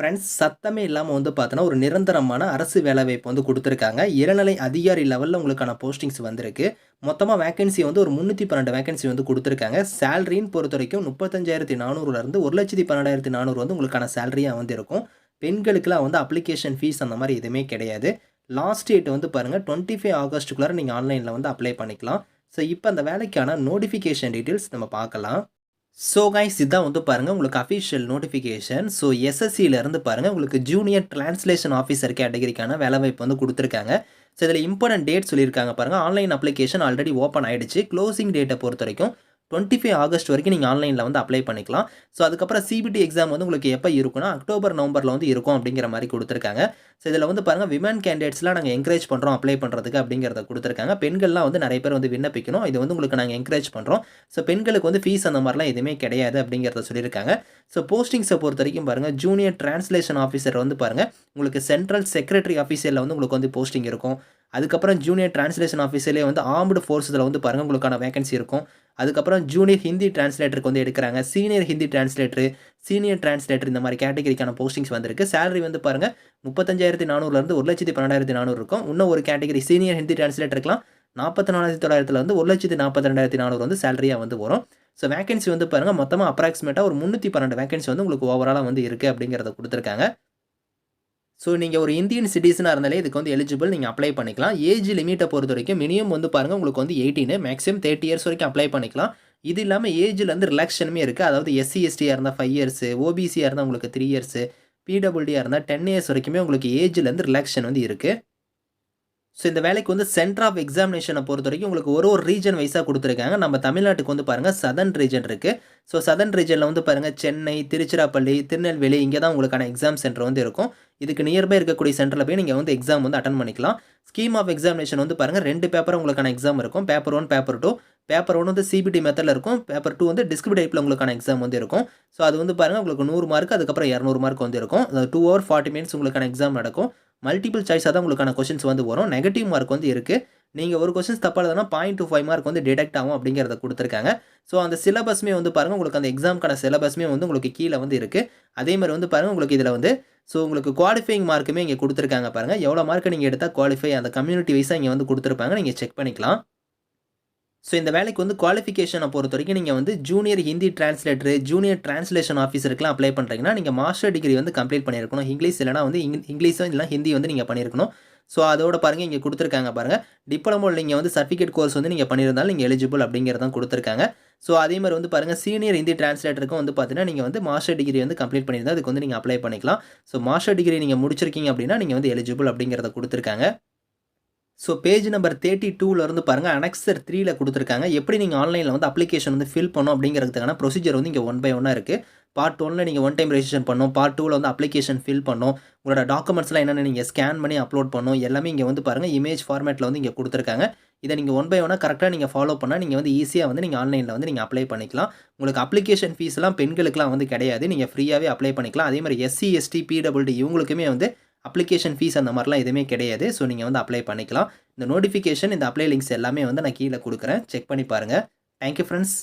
Friends சத்தமே இல்லாமல் வந்து பார்த்தோன்னா ஒரு நிரந்தரமான அரசு வேலைவாய்ப்பு வந்து கொடுத்துருக்காங்க. இளநிலை அதிகாரி லெவலில் உங்களுக்கான போஸ்டிங்ஸ் வந்திருக்கு. மொத்தமாக வேகன்சி வந்து ஒரு முந்நூற்றி பன்னெண்டு வேகன்சி வந்து கொடுத்துருக்காங்க. சேலரின்னு பொறுத்த வரைக்கும் முப்பத்தஞ்சாயிரத்தி நானூறுலேருந்து ஒரு லட்சத்தி பன்னெண்டாயிரத்தி நானூறு வந்து உங்களுக்கான சேலரியாக வந்து இருக்கும் பெண்களுக்கெல்லாம் வந்து அப்ளிகேஷன் ஃபீஸ் அந்த மாதிரி எதுவுமே கிடையாது. லாஸ்ட் டேட் வந்து பாருங்கள் டுவெண்ட்டி ஃபைவ் ஆகஸ்ட்டுக்குள்ளார நீங்கள் ஆன்லைனில் வந்து அப்ளை பண்ணிக்கலாம். ஸோ இப்போ அந்த வேலைக்கான நோட்டிஃபிகேஷன் டீட்டெயில்ஸ் நம்ம பார்க்கலாம். ஸோ கைஸ் இதுதான் வந்து பாருங்கள் உங்களுக்கு அஃபிஷியல் நோட்டிஃபிகேஷன் ஸோ எஸ்எஸ்சியிலேருந்து பாருங்கள் உங்களுக்கு ஜூனியர் டிரான்ஸ்லேஷன் ஆஃபீஸர் கேட்டகரிக்கான வேலைவாய்ப்பு வந்து கொடுத்துருக்காங்க. ஸோ இதில் இம்பார்ட்டன்ட் டேட் சொல்லியிருக்காங்க பாருங்கள் ஆன்லைன் அப்ளிகேஷன் ஆல்ரெடி ஓப்பன் ஆகிடுச்சு க்ளோசிங் டேட்டை பொறுத்த வரைக்கும் டுவெண்ட்டி ஃபைவ் ஆகஸ்ட் வரைக்கும் நீங்கள் ஆன்லைனில் வந்து அப்ளை பண்ணிக்கலாம். ஸோ அதுக்கப்புறம் சிபிடி எக்ஸாம் வந்து உங்களுக்கு எப்போ இருக்குன்னா அக்டோபர் நவம்பரில் வந்து இருக்கும் அப்படிங்கிற மாதிரி கொடுத்துருக்காங்க. ஸோ இதில் வந்து பாருங்கள் விமன் கேண்டிடேட்ஸ்லாம் நாங்கள் என்கரேஜ் பண்ணுறோம் அப்ளை பண்ணுறதுக்கு அப்படிங்கிறத கொடுத்துருக்காங்க. பெண்கள்லாம் வந்து நிறைய பேர் வந்து விண்ணப்பிக்கணும். இது வந்து உங்களுக்கு நாங்கள் என்கரேஜ் பண்ணுறோம் ஸோ பெண்களுக்கு வந்து ஃபீஸ் அந்த மாதிரிலாம் எதுவுமே கிடையாது அப்படிங்கிறத சொல்லியிருக்காங்க. ஸோ போஸ்டிங்ஸை பொறுத்த வரைக்கும் பாருங்கள் ஜூனியர் டிரான்ஸ்லேஷன் ஆஃபீஸர் வந்து பாருங்கள் உங்களுக்கு சென்ட்ரல் செக்ரட்டரி ஆஃபீஸரில் வந்து உங்களுக்கு வந்து போஸ்டிங் இருக்கும். அதுக்கப்புறம் ஜூனியர் டிரான்ஸ்லேஷன் ஆஃபீஸர்லேயே வந்து ஆர்ம்டு ஃபோர்ஸில் வந்து பாருங்கள் உங்களுக்கான வேகன்சி இருக்கும். அதுக்கப்புறம் ஜூனியர் ஹிந்தி டிரான்ஸ்லேட்டருக்கு வந்து எடுக்கிறாங்க. Senior Hindi translator senior translator இந்த மாதிரி கேட்டகரிக்கான போஸ்டிங்ஸ் வந்திருக்கு. சேலரி வந்து பாருங்கள் முப்பத்தஞ்சாயிரத்தி நானூறுலேருந்து ஒரு லட்சத்தி பன்னெண்டாயிரத்தி நானூறு இருக்கும். இன்னும் ஒரு கேட்டகரி சீனியர் ஹிந்தி டிரான்ஸ்லேட்டருக்குலாம் நாற்பத்தி நாலாயிரத்தி தொள்ளாயிரத்துல வந்து ஒரு லட்சத்தி நாற்பத்தி ரெண்டாயிரத்தி நானூறு வந்து சேலரியாக வந்து வரும். ஸோ வேகன்சி வந்து பாருங்கள் மொத்தமாக அப்ராக்சிமேட்டாக ஒரு முந்நூற்றி பன்னெண்டு வேகன்சி வந்து உங்களுக்கு ஓவராலாக வந்து இருக்குது அப்படிங்கிறத கொடுத்துருக்காங்க. ஸோ நீங்கள் ஒரு இந்தியன் சிட்டிசனாக இருந்தாலே இதுக்கு வந்து எலிஜிபிள் நீங்கள் அப்ளை பண்ணிக்கலாம். ஏஜ் லிமிட்டை பொறுத்த வரைக்கும் மினிமம் வந்து பாருங்கள் உங்களுக்கு வந்து எயிட்டீன் மேக்ஸிமம் தேர்ட்டி இயர்ஸ் வரைக்கும் அப்ளை பண்ணிக்கலாம். இது இல்லாமல் ஏஜில் வந்து ரிலாக்ஷனுமே இருக்குது அதாவது எஸ்சி எஸ்டியாக இருந்தால் ஃபைவ் இயர்ஸு ஓபிசியாக இருந்தால் உங்களுக்கு த்ரீ இயர்ஸு பிடபிள்யூடியாக இருந்தால் டென் இயர்ஸ் வரைக்குமே உங்களுக்கு ஏஜ்லேருந்து ரிலாக்ஷன் வந்து இருக்குது ஸோ இந்த வேலைக்கு வந்து சென்டர் ஆஃப் எக்ஸாமினேஷனை பொறுத்த வரைக்கும் உங்களுக்கு ஒரு ஒரு ரீஜன் வைஸாக கொடுத்துருக்காங்க. நம்ம தமிழ்நாட்டுக்கு வந்து பாருங்கள் சதன் ரீஜன் இருக்குது ஸோ சதன் ரீஜனில் வந்து பாருங்கள் சென்னை திருச்சிராப்பள்ளி திருநெல்வேலி இங்கே தான் உங்களுக்கான எக்ஸாம் சென்டர் வந்து இருக்கும். இதுக்கு நியர்பை இருக்கக்கூடிய சென்டரில் போய் நீங்கள் வந்து எக்ஸாம் வந்து அட்டன் பண்ணிக்கலாம். ஸ்கீம் ஆஃப் எக்ஸாமினேஷன் வந்து பாருங்கள் ரெண்டு பேப்பர் உங்களுக்கான எக்ஸாம் இருக்கும். Paper one paper two paper one வந்து சிபிடி மெத்தடில் இருக்கும். பேப்பர் டூ வந்து டிஸ்கிரிப் டைப்பில் உங்களுக்கான எக்ஸாம் வந்து இருக்கும். ஸோ அது வந்து பாருங்கள் உங்களுக்கு நூறு மார்க் அதுக்கப்புறம் இரநூறு மார்க் வந்து இருக்கும். டூ ஹவர் ஃபார்ட்டி மினிட்ஸ் உங்களுக்கான எக்ஸாம் நடக்கும். மல்டிபிள் சாய்ஸாக தான் உங்களுக்கான கொஷின்ஸ் வந்து வரும். நெகட்டிவ் மார்க் வந்து இருக்குது நீங்கள் ஒரு கொஸ்டின்ஸ் தப்பாக எழுதுனா பாயிண்ட் டூ ஃபைவ் மார்க் வந்து டிடெக்ட் ஆகும் அப்படிங்கிறத கொடுத்துருக்காங்க. ஸோ அந்த சிலபஸ்மே வந்து பாருங்கள் உங்களுக்கு அந்த எக்ஸாமுக்கான சிலபஸ்மே வந்து உங்களுக்கு கீழே வந்து இருக்குது அதே மாதிரி வந்து பாருங்கள் உங்களுக்கு இதில் வந்து ஸோ உங்களுக்கு குவாலிஃபைங் மார்க்குமே இங்கே கொடுத்துருக்காங்க பாருங்கள் எவ்வளோ மார்க் நீங்கள் எடுத்தால் குவாலிஃபை அந்த கம்யூனிட்டி வைஸாக இங்கே வந்து கொடுத்துருப்பாங்க. நீங்கள் செக் பண்ணிக்கலாம். ஸோ இந்த வேலைக்கு வந்து குவாலிஃபிகேஷனை பொறுத்த வரைக்கும் நீங்கள் வந்து junior Hindi translator junior translation ஆஃபீஸருக்குலாம் apply பண்ணுறீங்கன்னா நீங்கள் மாஸ்டர் டிகிரி வந்து கம்ப்ளீட் பண்ணியிருக்கணும். இங்கிலீஷ் இல்லைனா வந்து இங் இங்கிலீஷும் இல்லைனா ஹிந்தி வந்து நீங்கள் பண்ணியிருக்கணும். ஸோ அதோட பாருங்கள் இங்கே கொடுத்துருக்காங்க பாருங்கள் டிப்ளமோவில் நீங்கள் வந்து சர்டிஃபிகேட் கோர்ஸ் வந்து நீங்கள் பண்ணியிருந்தாலும் நீங்கள் எலிஜிபிள் அப்படிங்கிறதான் கொடுத்துருக்காங்க. ஸோ அதே மாதிரி வந்து பாருங்கள் சீனியர் ஹிந்தி டிரான்ஸ்லேட்டருக்கும் வந்து பார்த்தீங்கன்னா நீங்கள் வந்து மாஸ்டர் டிகிரி வந்து கம்ப்ளீட் பண்ணியிருந்தால் அதுக்கு வந்து நீங்கள் அப்ளை பண்ணிக்கலாம். ஸோ மாஸ்டர் டிகிரி நீங்கள் முடிச்சிருக்கீங்க அப்படின்னா நீங்கள் வந்து எலிஜிபிள் அப்படிங்கிறத கொடுத்துருக்காங்க. ஸோ பேஜ் நம்பர் தேர்ட்டி டூலேருந்து பாருங்கள் அனெக்சர் த்ரீல கொடுத்துருக்காங்க. எப்படி நீங்கள் ஆன்லைனில் வந்து அப்ளிகேஷன் வந்து ஃபில் பண்ணும் அப்படிங்கிறதுக்கான ப்ரொசீஜர் வந்து இங்கே ஒன் பை ஒன்னாக இருக்குது பார்ட் ஒன்னில் நீங்கள் ஒன் டைம் ரெஜிஸ்ட்ரேஷன் பண்ணணும். பார்ட் டூவில் வந்து அப்ளிகேஷன் ஃபில் பண்ணணும். உங்களோட டாக்குமெண்ட்ஸ்லாம் என்னென்ன நீங்கள் ஸ்கேன் பண்ணி அப்லோட் பண்ணணும். எல்லாமே இங்கே வந்து பாருங்கள் இமேஜ் ஃபார்மேட்டில் வந்து இங்கே கொடுத்துருக்காங்க. இதை நீங்கள் ஒன் பை ஒன்னாக கரெக்டாக நீங்கள் ஃபாலோ பண்ணால் நீங்கள் வந்து ஈஸியாக வந்து நீங்கள் ஆன்லைனில் வந்து நீங்கள் அப்ளை பண்ணிக்கலாம். உங்களுக்கு அப்ளிகேஷன் ஃபீஸ்லாம் பெண்களுக்குலாம் வந்து கிடையாது. நீங்கள் ஃப்ரீயாகவே அப்ளை பண்ணிக்கலாம். அதே மாதிரி எஸ்சி எஸ்டி பிடபிள்டி இவங்களுக்குமே வந்து அப்ளிகேஷன் ஃபீஸ் அந்த மாதிரிலாம் எதுவுமே கிடையாது. ஸோ நீங்கள் வந்து அப்ளை பண்ணிக்கலாம். இந்த நோட்டிஃபிகேஷன் இந்த அப்ளை லிங்க்ஸ் எல்லாமே வந்து நான் கீழே கொடுக்குறேன். செக் பண்ணி பாருங்கள் தேங்க்யூ ஃப்ரெண்ட்ஸ்